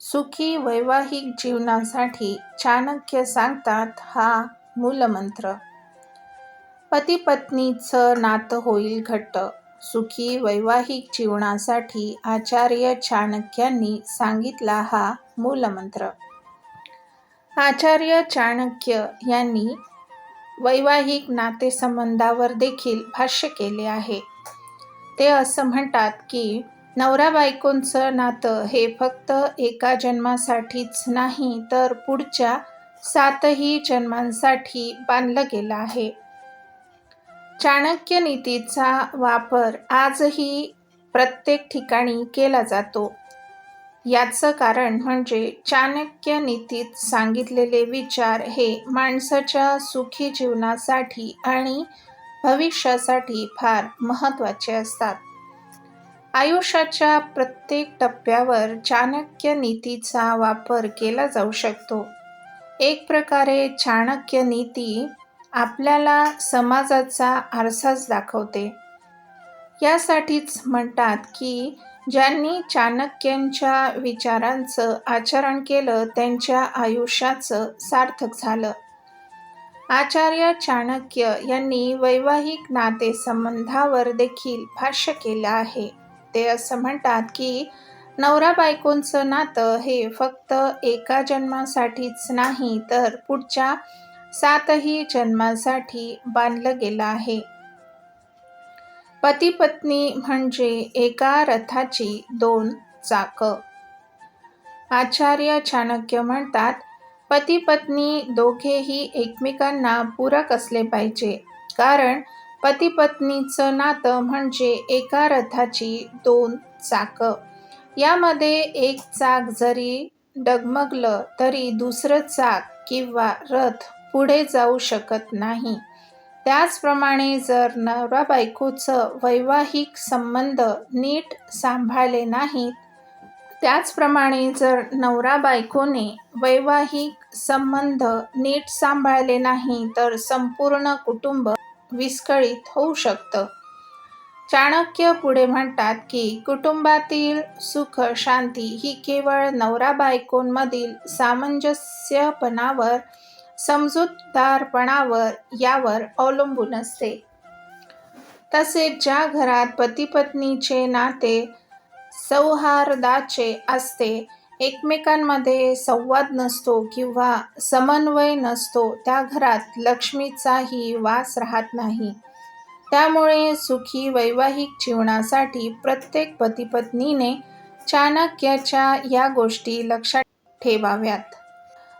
सुखी वैवाहिक जीवनासाठी चाणक्य सांगतात हा मूलमंत्र. पती-पत्नीचं नातं होईल घट्ट, सुखी वैवाहिक जीवनासाठी आचार्य चाणक्यांनी सांगितला हा मूलमंत्र. आचार्य चाणक्य यांनी वैवाहिक नातेसंबंधावर देखील भाष्य केले आहे. ते असं म्हणतात की, नवरा बायकोंचं नातं हे फक्त एका जन्मासाठीच नाही तर पुढच्या सातही जन्मांसाठी बांधलं गेलं आहे. चाणक्य नीतीचा वापर आजही प्रत्येक ठिकाणी केला जातो. याचं कारण म्हणजे चाणक्य नीतीत सांगितलेले विचार हे माणसाच्या सुखी जीवनासाठी आणि भविष्यासाठी फार महत्त्वाचे असतात. आयुष्याच्या प्रत्येक टप्प्यावर चाणक्य नीतीचा वापर केला जाऊ शकतो. एक प्रकारे चाणक्य नीती आपल्याला समाजाचा आरसाच दाखवते. यासाठीच म्हणतात की, ज्यांनी चाणक्यांच्या विचारांचं आचरण केलं त्यांच्या आयुष्याचं सार्थक झालं. आचार्य चाणक्य यांनी वैवाहिक नातेसंबंधावर देखील भाष्य केलं आहे. ते असं म्हणतात की, नवरा-बायकोचं नातं हे फक्त एका जन्मासाठीच नाही तर पुढच्या सातही जन्मासाठी बांधलं गेलं आहे. पती-पत्नी म्हणजे एका रथाची दोन चाक आचार्य चाणक्य म्हणतात, पती-पत्नी दोघेही एकमेकांना पूरक असले पाहिजे. कारण पती-पत्नीचं नातं म्हणजे एका रथाची दोन चाकं. यामध्ये एक चाक जरी डगमगलं तरी दुसरं चाक किंवा रथ पुढे जाऊ शकत नाही. त्याचप्रमाणे जर नवरा-बायकोचं वैवाहिक संबंध नीट सांभाळले नाहीत, त्याचप्रमाणे जर नवरा-बायकोने वैवाहिक संबंध नीट सांभाळले नाही तर संपूर्ण कुटुंब विस्कळीत होऊ शकतं. चाणक्य पुढे म्हणतात की, कुटुंबातील सुख-शांती ही केवळ नवरा-बायकोंमधील सामंजस्यपणावर, समजूतदारपणावर यावर अवलंबून असते. तसेच ज्या घरात पती-पत्नीचे नाते सौहार्दाचे असते, एकमेकांमध्ये संवाद नसतो किंवा समन्वय नसतो त्या घरात लक्ष्मीचाही वास राहत नाही. त्यामुळे सुखी वैवाहिक जीवनासाठी प्रत्येक पतीपत्नीने चाणक्याच्या या गोष्टी लक्षात ठेवाव्यात.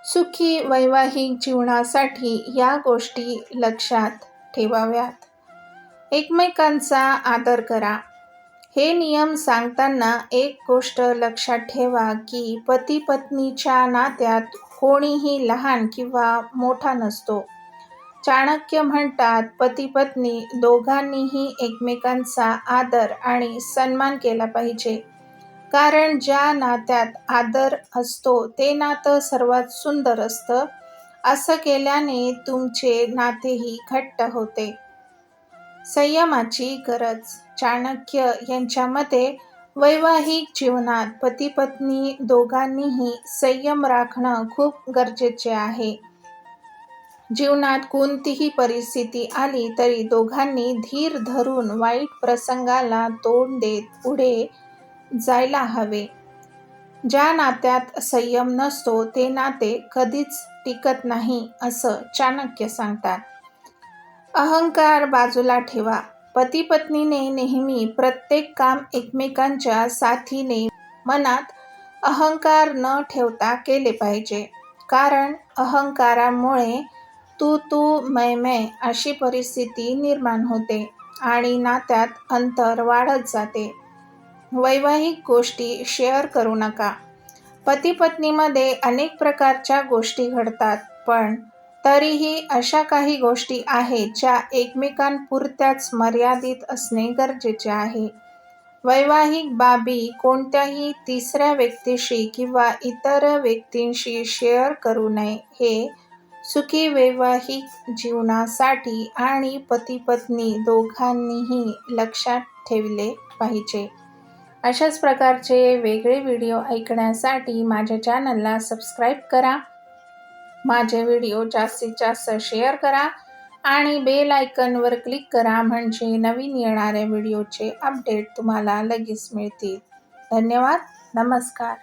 सुखी वैवाहिक जीवनासाठी या गोष्टी लक्षात ठेवाव्यात. एकमेकांचा आदर करा. हे नियम सांगताना एक गोष्ट लक्षात ठेवा की, पती-पत्नीच्या नात्यात कोणीही लहान किंवा मोठा नसतो. चाणक्य म्हणतात, पती-पत्नी दोघांनीही एकमेकांचा आदर आणि सन्मान केला पाहिजे. कारण ज्या नात्यात आदर असतो ते नातं सर्वात सुंदर असतं. असं केल्याने तुमचे नातेही घट्ट होते. संयमाची गरज. चाणक्य यांच्या मते वैवाहिक जीवनात पती-पत्नी दोघांनीही संयम राखणं खूप गरजेचे आहे. जीवनात कोणतीही परिस्थिती आली तरी दोघांनी धीर धरून वाईट प्रसंगाला तोंड देत पुढे जायला हवे. ज्या नात्यात संयम नसतो ते नाते कधीच टिकत नाही असं चाणक्य सांगतात. अहंकार बाजूला ठेवा. पती-पत्नीने नेहमी प्रत्येक काम एकमेकांच्या साथीने मनात अहंकार न ठेवता केले पाहिजे. कारण अहंकारामुळे तू-तू, मै मै अशी परिस्थिती निर्माण होते आणि नात्यात अंतर वाढत जाते. वैवाहिक गोष्टी शेअर करू नका. पती-पत्नीमध्ये अनेक प्रकारच्या गोष्टी घडतात पण तरीही अशा काही गोष्टी आहेत ज्या एकमेकांपुरत्याच मर्यादित असणे गरजेचे आहे. वैवाहिक बाबी कोणत्याही तिसऱ्या व्यक्तीशी किंवा इतर व्यक्तींशी शेअर करू नये हे सुखी वैवाहिक जीवनासाठी आणि पती-पत्नी दोघांनीही लक्षात ठेवले पाहिजे. अशाच प्रकारचे वेगळे व्हिडिओ ऐकण्यासाठी माझ्या चॅनलला सबस्क्राईब करा माझे व्हिडिओ जास्तीत जास्त शेअर करा आणि बेल आयकनवर क्लिक करा म्हणजे नवीन येणाऱ्या व्हिडिओचे अपडेट तुम्हाला लगेच मिळतील. धन्यवाद. नमस्कार.